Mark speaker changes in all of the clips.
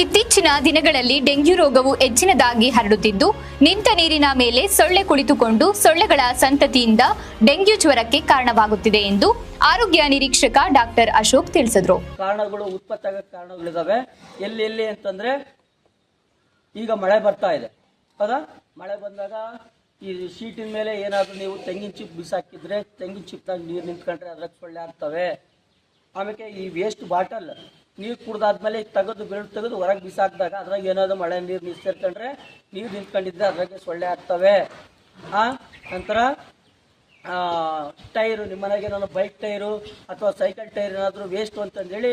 Speaker 1: ಇತ್ತೀಚಿನ ದಿನಗಳಲ್ಲಿ ಡೆಂಗ್ಯೂ ರೋಗವು ಹೆಚ್ಚಿನದಾಗಿ ಹರಡುತ್ತಿದ್ದು, ನಿಂತ ನೀರಿನ ಮೇಲೆ ಸೊಳ್ಳೆ ಕುಳಿತುಕೊಂಡು ಸೊಳ್ಳೆಗಳ ಸಂತತಿಯಿಂದ ಡೆಂಗ್ಯೂ ಜ್ವರಕ್ಕೆ ಕಾರಣವಾಗುತ್ತಿದೆ ಎಂದು ಆರೋಗ್ಯ ನಿರೀಕ್ಷಕ ಡಾಕ್ಟರ್ ಅಶೋಕ್ ತಿಳಿಸಿದ್ರು.
Speaker 2: ಕಾರಣಗಳು ಉತ್ಪತ್ತಿ ಕಾರಣಗಳಿದಾವೆ. ಎಲ್ಲಿ ಎಲ್ಲಿ ಅಂತಂದ್ರೆ ಈಗ ಮಳೆ ಬರ್ತಾ ಇದೆ. ಹೌದಾ? ಮಳೆ ಬಂದಾಗ ಈ ಶೀಟಿನ ಮೇಲೆ ಏನಾದರೂ ನೀವು ತೆಂಗಿನ ಚಿಪ್ ಬಿಸಾಕಿದ್ರೆ, ತೆಂಗಿನ ಚಿಪ್ನಾಗ ನೀರು ನಿಂತ್ಕೊಂಡ್ರೆ ಅದ್ರಾಗ ಸೊಳ್ಳೆ ಆಗ್ತವೆ. ಆಮೇಲೆ ಈ ವೇಸ್ಟ್ ಬಾಟಲ್ ನೀರು ಕುಡ್ದಾದ್ಮೇಲೆ ತೆಗೆದು ಬೆರಳು ತೆಗೆದು ಹೊರಗೆ ಬಿಸಾಕಿದಾಗ ಅದ್ರಾಗ ಏನಾದ್ರು ಮಳೆ ನೀರು ನಿಂತ್ಕೊಂಡ್ರೆ ನೀರು ನಿಂತ್ಕೊಂಡಿದ್ರೆ ಅದ್ರಾಗೆ ಸೊಳ್ಳೆ ಆಗ್ತವೆ. ಆ, ನಂತರ ಟೈರು, ನಿಮ್ಮ ಮನೆಗೆ ನಾನು ಬೈಕ್ ಟೈರು ಅಥವಾ ಸೈಕಲ್ ಟೈರ್ ಏನಾದರೂ ವೇಸ್ಟು ಅಂತಂದೇಳಿ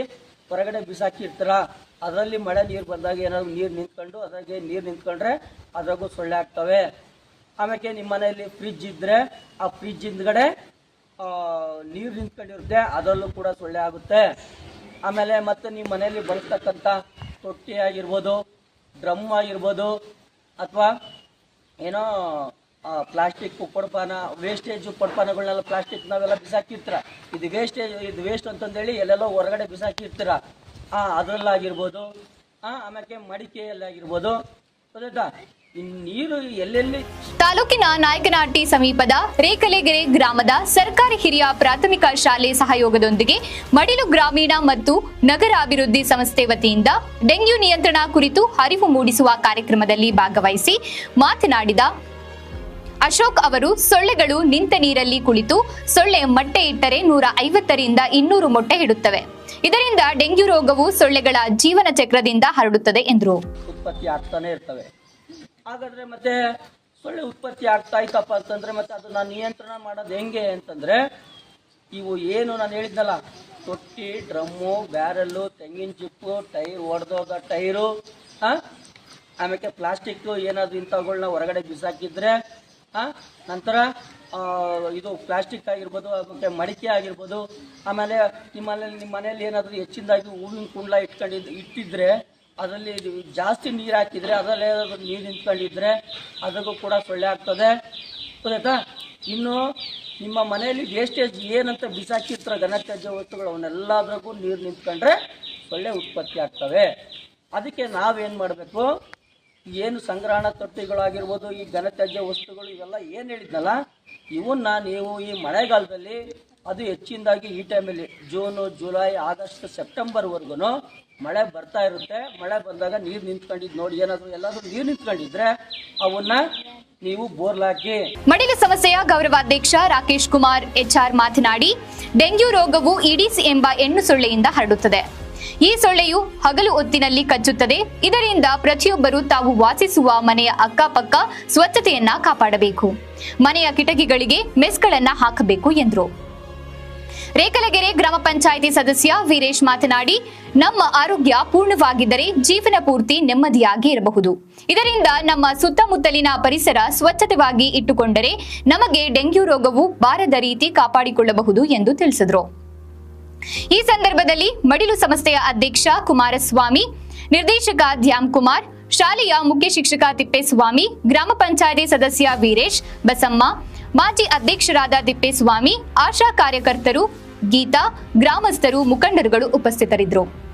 Speaker 2: ಹೊರಗಡೆ ಬಿಸಾಕಿರ್ತೀರ ಅದರಲ್ಲಿ ಮಳೆ ನೀರು ಬಂದಾಗ ಏನಾದ್ರು ನೀರು ನಿಂತ್ಕೊಂಡು ಅದ್ರಾಗೆ ನೀರು ನಿಂತ್ಕೊಂಡ್ರೆ ಅದ್ರಾಗೂ ಸೊಳ್ಳೆ ಆಗ್ತವೆ. ಆಮೇಲೆ ನಿಮ್ಮ ಮನೆಯಲ್ಲಿ ಫ್ರಿಜ್ ಇದ್ದರೆ ಆ ಫ್ರಿಜ್ ಹಿಂದ್ಗಡೆ ನೀರು ನಿಂತ್ಕೊಂಡಿರುತ್ತೆ, ಅದರಲ್ಲೂ ಕೂಡ ಸೊಳ್ಳೆ ಆಗುತ್ತೆ. ಆಮೇಲೆ ಮತ್ತೆ ನಿಮ್ಮ ಮನೆಯಲ್ಲಿ ಬಳಸ್ತಕ್ಕಂಥ ತೊಟ್ಟಿ ಆಗಿರ್ಬೋದು, ಡ್ರಮ್ ಆಗಿರ್ಬೋದು, ಅಥವಾ ಏನೋ ಪ್ಲಾಸ್ಟಿಕ್ ಕೊಡಪಾನ ವೇಸ್ಟೇಜ್ ಕೊಡಪಾನಗಳನ್ನೆಲ್ಲ ಪ್ಲಾಸ್ಟಿಕ್ ನಾವೆಲ್ಲ ಬಿಸಾಕಿರ್ತೀರ. ಇದು ವೇಸ್ಟೇಜ್ ಇದು ವೇಸ್ಟ್ ಅಂತಂದೇಳಿ ಎಲ್ಲೆಲ್ಲೋ ಹೊರಗಡೆ ಬಿಸಾಕಿರ್ತೀರ. ಆ, ಅದರಲ್ಲಾಗಿರ್ಬೋದು ಆಮೇಲೆ ಮಡಿಕೆಯಲ್ಲಾಗಿರ್ಬೋದು.
Speaker 1: ತಾಲೂಕಿನ ನಾಯಕನಹಟ್ಟಿ ಸಮೀಪದ ರೇಖಲೆಗೆರೆ ಗ್ರಾಮದ ಸರ್ಕಾರಿ ಹಿರಿಯ ಪ್ರಾಥಮಿಕ ಶಾಲೆ ಸಹಯೋಗದೊಂದಿಗೆ ಮಡಿಲು ಗ್ರಾಮೀಣ ಮತ್ತು ನಗರ ಅಭಿವೃದ್ಧಿ ಸಂಸ್ಥೆ ವತಿಯಿಂದ ಡೆಂಗ್ಯೂ ನಿಯಂತ್ರಣ ಕುರಿತು ಅರಿವು ಮೂಡಿಸುವ ಕಾರ್ಯಕ್ರಮದಲ್ಲಿ ಭಾಗವಹಿಸಿ ಮಾತನಾಡಿದ ಅಶೋಕ್ ಅವರು, ಸೊಳ್ಳೆಗಳು ನಿಂತ ನೀರಲ್ಲಿ ಕುಳಿತು ಸೊಳ್ಳೆ ಮೊಟ್ಟೆ ಇಟ್ಟರೆ ನೂರ ಐವತ್ತರಿಂದ ಇನ್ನೂರು ಮೊಟ್ಟೆ ಇಡುತ್ತವೆ ಇದರಿಂದ ಡೆಂಗ್ಯೂ ರೋಗವು ಸೊಳ್ಳೆಗಳ ಜೀವನ ಚಕ್ರದಿಂದ ಹರಡುತ್ತದೆ ಎಂದರು.
Speaker 2: ಉತ್ಪತ್ತಿ ಆಗ್ತಾನೆ ಇರ್ತವೆ. ಹಾಗಾದ್ರೆ ಮತ್ತೆ ಸೊಳ್ಳೆ ಉತ್ಪತ್ತಿ ಆಗ್ತಾ ಇತ್ತಪ್ಪ ಅಂತಂದ್ರೆ ಮತ್ತೆ ಅದನ್ನ ನಿಯಂತ್ರಣ ಮಾಡೋದು ಹೆಂಗೆ ಅಂತಂದ್ರೆ ಇವು ಏನು ನಾನು ಹೇಳಿದ್ನಲ್ಲ, ತೊಟ್ಟಿ, ಡ್ರಮ್ಮು, ಬ್ಯಾರಲ್ಲು, ತೆಂಗಿನ ಚಿಪ್ಪು ಟೈರ್ ಒಡೆದೋದ ಟೈರು ಆಮೇಲೆ ಪ್ಲಾಸ್ಟಿಕ್ ಏನಾದ್ರು ಇಂಥವುಗಳನ್ನ ಹೊರಗಡೆ ಬಿಸಾಕಿದ್ರೆ ನಂತರ ಇದು ಪ್ಲಾಸ್ಟಿಕ್ ಆಗಿರ್ಬೋದು, ಮತ್ತು ಮಡಿಕೆ ಆಗಿರ್ಬೋದು, ಆಮೇಲೆ ನಿಮ್ಮ ಮನೇಲಿ ನಿಮ್ಮ ಮನೇಲಿ ಏನಾದರೂ ಹೆಚ್ಚಿನದಾಗಿ ಹೂವಿನ ಕುಂಡ್ಲ ಇಟ್ಕೊಂಡಿದ್ದು ಇಟ್ಟಿದ್ರೆ, ಅದರಲ್ಲಿ ಜಾಸ್ತಿ ನೀರು ಹಾಕಿದರೆ ಅದರಲ್ಲಿ ನೀರು ನಿಂತ್ಕೊಂಡಿದ್ರೆ ಅದಕ್ಕೂ ಕೂಡ ಸೊಳ್ಳೆ ಆಗ್ತದೆ. ಗೊತ್ತಾಯ್ತಾ? ಇನ್ನು ನಿಮ್ಮ ಮನೆಯಲ್ಲಿ ವೇಸ್ಟೇಜ್ ಏನಂತ ಬಿಸಾಕಿರ್ತಾರೆ ಘನತ್ಯಾಜ್ಯ ವಸ್ತುಗಳು ಅವನ್ನೆಲ್ಲದ್ರಾಗೂ ನೀರು ನಿಂತ್ಕೊಂಡ್ರೆ ಸೊಳ್ಳೆ ಉತ್ಪತ್ತಿ ಆಗ್ತವೆ. ಅದಕ್ಕೆ ನಾವೇನು ಮಾಡಬೇಕು? ಏನು ಸಂಗ್ರಹಣ ತೊಟ್ಟಿಗಳಾಗಿರ್ಬೋದು, ಈ ಘನತ್ಯಾಜ್ಯ ವಸ್ತುಗಳು ಇವೆಲ್ಲ ಏನು ಹೇಳಿದ್ನಲ್ಲ, ಇವನ್ನ ನೀವು ಈ ಮಳೆಗಾಲದಲ್ಲಿ ಅದು ಹೆಚ್ಚಿನದಾಗಿ ಈ ಟೈಮಲ್ಲಿ ಜೂನು, ಜುಲೈ, ಆಗಸ್ಟ್, ಸೆಪ್ಟೆಂಬರ್ವರೆಗೂ ಮಳೆ ಬರ್ತಾ ಇರುತ್ತೆ. ಮಳೆ ಬಂದಾಗ ನೀರು ನಿಂತ್ಕೊಂಡಿದ್ದು ನೋಡಿ, ಏನಾದರೂ ಎಲ್ಲಾದರೂ ನೀರು ನಿಂತ್ಕೊಂಡಿದ್ರೆ ಅವನ್ನ ನೀವು ಬೋರ್ಲಾಕಿ.
Speaker 1: ಮಡಿಲು ಸಮಸ್ಯೆಯ ಗೌರವಾಧ್ಯಕ್ಷ ರಾಕೇಶ್ ಕುಮಾರ್ ಎಚ್ಆರ್ ಮಾತನಾಡಿ, ಡೆಂಗ್ಯೂ ರೋಗವು ಇಡೀಸ್ ಎಂಬ ಹೆಣ್ಣು ಸೊಳ್ಳೆಯಿಂದ ಹರಡುತ್ತದೆ. ಈ ಸೊಳ್ಳೆಯು ಹಗಲು ಹೊತ್ತಿನಲ್ಲಿ ಕಚ್ಚುತ್ತದೆ. ಇದರಿಂದ ಪ್ರತಿಯೊಬ್ಬರು ತಾವು ವಾಸಿಸುವ ಮನೆಯ ಅಕ್ಕಪಕ್ಕ ಸ್ವಚ್ಛತೆಯನ್ನ ಕಾಪಾಡಬೇಕು. ಮನೆಯ ಕಿಟಕಿಗಳಿಗೆ ಮೆಸ್ಗಳನ್ನ ಹಾಕಬೇಕು ಎಂದರು. ರೇಕಲಗೆರೆ ಗ್ರಾಮ ಪಂಚಾಯಿತಿ ಸದಸ್ಯ ವೀರೇಶ್ ಮಾತನಾಡಿ, ನಮ್ಮ ಆರೋಗ್ಯ ಪೂರ್ಣವಾಗಿದ್ದರೆ ಜೀವನ ಪೂರ್ತಿ ನೆಮ್ಮದಿಯಾಗಿ ಇರಬಹುದು. ಇದರಿಂದ ನಮ್ಮ ಸುತ್ತಮುತ್ತಲಿನ ಪರಿಸರ ಸ್ವಚ್ಛತೆವಾಗಿ ಇಟ್ಟುಕೊಂಡರೆ ನಮಗೆ ಡೆಂಗ್ಯೂ ರೋಗವು ಬಾರದ ರೀತಿ ಕಾಪಾಡಿಕೊಳ್ಳಬಹುದು ಎಂದು ತಿಳಿಸಿದರು. ಈ ಸಂದರ್ಭದಲ್ಲಿ ಮಡಿಲು ಸಂಸ್ಥೆಯ ಅಧ್ಯಕ್ಷ ಕುಮಾರಸ್ವಾಮಿ, ನಿರ್ದೇಶಕ ಧ್ಯಾಮ್ ಕುಮಾರ್, ಶಾಲೆಯ ಮುಖ್ಯ ಶಿಕ್ಷಕ ತಿಪ್ಪೇಸ್ವಾಮಿ, ಗ್ರಾಮ ಪಂಚಾಯತಿ ಸದಸ್ಯ ವೀರೇಶ್ ಬಸಮ್ಮ, ಮಾಜಿ ಅಧ್ಯಕ್ಷರಾದ ತಿಪ್ಪೇಸ್ವಾಮಿ, ಆಶಾ ಕಾರ್ಯಕರ್ತರು, ಗೀತಾ, ಗ್ರಾಮಸ್ಥರು, ಮುಖಂಡರುಗಳು ಉಪಸ್ಥಿತರಿದ್ದರು.